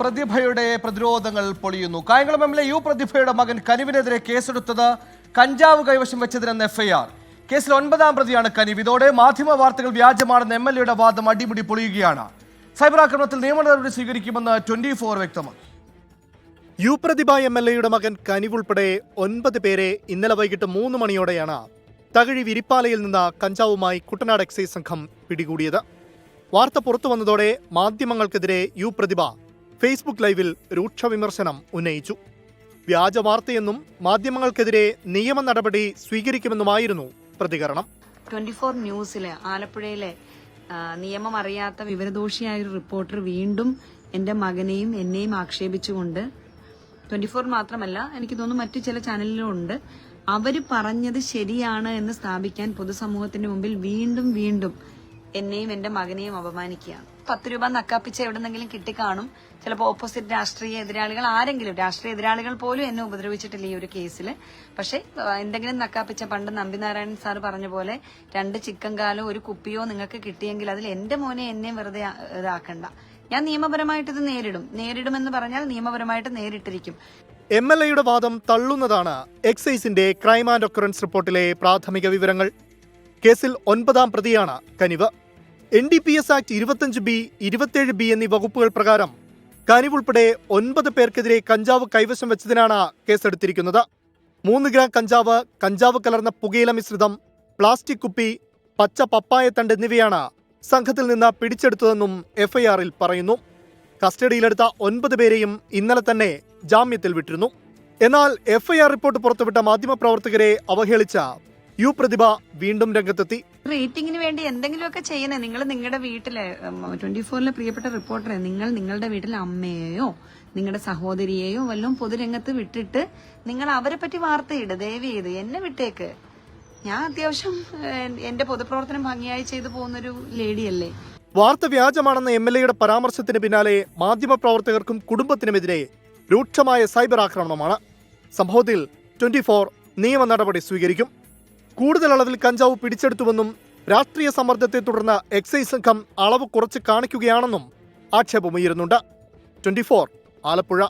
പ്രതിഭയുടെ പ്രതിരോധങ്ങൾ പൊളിയുന്നു. Kayamkulam M L A U പ്രതിഭയുടെ മകൻ കനിവിനെതിരെ കേസെടുത്തത് കഞ്ചാവ് കൈവശം വെച്ചതിനെന്ന് ആർ കേസിൽ ഒൻപതാം പ്രതിയാണ് കനിവ്. ഇതോടെ മാധ്യമ വാർത്തകൾ വ്യാജമാണെന്ന് എം എൽ എയുടെ വാദം അടിമുടി പൊളിയുകയാണ്. സൈബർ ആക്രമണത്തിൽ നിയമ നടപടി സ്വീകരിക്കുമെന്ന് ട്വന്റി ഫോർ വ്യക്തമാക്കി. യു പ്രതിഭ എം എൽ എയുടെ മകൻ കനിവ് ഉൾപ്പെടെ ഒൻപത് പേരെ ഇന്നലെ വൈകിട്ട് മൂന്ന് മണിയോടെയാണ് തകഴി വിരിപ്പാലയിൽ നിന്ന് കഞ്ചാവുമായി കുട്ടനാട് എക്സൈസ് സംഘം പിടികൂടിയത്. വാർത്ത പുറത്തു വന്നതോടെ മാധ്യമങ്ങൾക്കെതിരെ യു പ്രതിഭ ഫേസ്ബുക്ക് ലൈവിൽ രൂക്ഷ വിമർശനം ഉന്നയിച്ചു. വ്യാജ വാർത്തയെന്നും മാധ്യമങ്ങൾക്കെതിരെ നിയമ നടപടി സ്വീകരിക്കുമെന്നുമായിരുന്നു പ്രതികരണം. ട്വന്റി ഫോർ ന്യൂസിലെ ആലപ്പുഴയിലെ നിയമം അറിയാത്ത വിവരദോഷിയായ ഒരു റിപ്പോർട്ടർ വീണ്ടും എന്റെ മകനെയും എന്നെയും ആക്ഷേപിച്ചുകൊണ്ട് ട്വന്റി ഫോർ മാത്രമല്ല എനിക്ക് തോന്നുന്നു മറ്റു ചില ചാനലിലും ഉണ്ട് അവർ പറഞ്ഞത് ശരിയാണ് എന്ന് സ്ഥാപിക്കാൻ പൊതുസമൂഹത്തിന് മുമ്പിൽ വീണ്ടും വീണ്ടും എന്നെയും എന്റെ മകനെയും അപമാനിക്കുകയാണ്. പത്ത് രൂപ നക്കാപ്പിച്ച എവിടെന്നെങ്കിലും കിട്ടിക്കാണും. ചിലപ്പോൾ ഓപ്പോസിറ്റ് രാഷ്ട്രീയ എതിരാളികൾ ആരെങ്കിലും രാഷ്ട്രീയ എതിരാളികൾ പോലും എന്നെ ഉപദ്രവിച്ചിട്ടില്ല ഈ ഒരു കേസിൽ പക്ഷേ എന്തെങ്കിലും നക്കാപ്പിച്ച പണ്ട് നമ്പിനാരായണൻ സാർ പറഞ്ഞ പോലെ രണ്ട് ചിക്കൻ കാലോ ഒരു കുപ്പിയോ നിങ്ങൾക്ക് കിട്ടിയെങ്കിൽ അതിൽ എന്റെ മോനെ എന്നെയും വെറുതെ ഇതാക്കണ്ട. ഞാൻ നിയമപരമായിട്ട് ഇത് നേരിടും. നേരിടുമെന്ന് പറഞ്ഞാൽ നിയമപരമായിട്ട് നേരിട്ടിരിക്കും. എം എൽ എയുടെ വാദം തള്ളുന്നതാണ് എക്സൈസിന്റെ ക്രൈം ആൻഡ് ഒക്കറൻസ് റിപ്പോർട്ടിലെ പ്രാഥമിക വിവരങ്ങൾ. കേസിൽ ഒൻപതാം പ്രതിയാണ് Kaniv. N D P S act ഇരുപത്തഞ്ച് ബി ഇരുപത്തേഴ് ബി എന്നീ വകുപ്പുകൾ പ്രകാരം കനിവുൾപ്പെടെ ഒൻപത് പേർക്കെതിരെ കഞ്ചാവ് കൈവശം വെച്ചതിനാണ് കേസെടുത്തിരിക്കുന്നത്. മൂന്ന് ഗ്രാം കഞ്ചാവ് കഞ്ചാവ് കലർന്ന പുകയില മിശ്രിതം പ്ലാസ്റ്റിക് കുപ്പി പച്ച പപ്പായത്തണ്ട് എന്നിവയാണ് സംഘത്തിൽ നിന്ന് പിടിച്ചെടുത്തതെന്നും എഫ്ഐആറിൽ പറയുന്നു. കസ്റ്റഡിയിലെടുത്ത ഒൻപത് പേരെയും ഇന്നലെ തന്നെ ജാമ്യത്തിൽ വിട്ടിരുന്നു. എന്നാൽ എഫ്ഐആർ റിപ്പോർട്ട് പുറത്തുവിട്ട മാധ്യമപ്രവർത്തകരെ അവഹേളിച്ച യു പ്രതിഭ വീണ്ടും രംഗത്തെത്തി. റേറ്റിംഗിന് വേണ്ടി എന്തെങ്കിലുമൊക്കെ ചെയ്യണേ. നിങ്ങൾ നിങ്ങളുടെ വീട്ടിലെ ട്വന്റി ഫോറിലെ പ്രിയപ്പെട്ട റിപ്പോർട്ടറെ നിങ്ങൾ നിങ്ങളുടെ വീട്ടിലെ അമ്മയെയോ നിങ്ങളുടെ സഹോദരിയെയോ വല്ലതും പൊതുരംഗത്ത് വിട്ടിട്ട് നിങ്ങൾ അവരെ പറ്റി വാർത്തയിട്. ദയവ് ചെയ്ത് എന്നെ വിട്ടേക്ക്. ഞാൻ അത്യാവശ്യം എന്റെ പൊതുപ്രവർത്തനം ഭംഗിയായി ചെയ്തു പോകുന്നൊരു ലേഡിയല്ലേ. വാർത്ത വ്യാജമാണെന്ന എം എൽ എയുടെ പരാമർശത്തിന് പിന്നാലെ മാധ്യമപ്രവർത്തകർക്കും കുടുംബത്തിനുമെതിരെ രൂക്ഷമായ സൈബർ ആക്രമണമാണ്. സംഭവത്തിൽ ട്വന്റി ഫോർ നിയമ നടപടി സ്വീകരിക്കും. കൂടുതൽ അളവിൽ കഞ്ചാവ് പിടിച്ചെടുത്തുവെന്നും രാഷ്ട്രീയ സമ്മർദ്ദത്തെ തുടർന്ന് എക്സൈസ് സംഘം അളവ് കുറച്ച് കാണിക്കുകയാണെന്നും ആക്ഷേപമുയരുന്നുണ്ട്. ട്വന്റി ആലപ്പുഴ.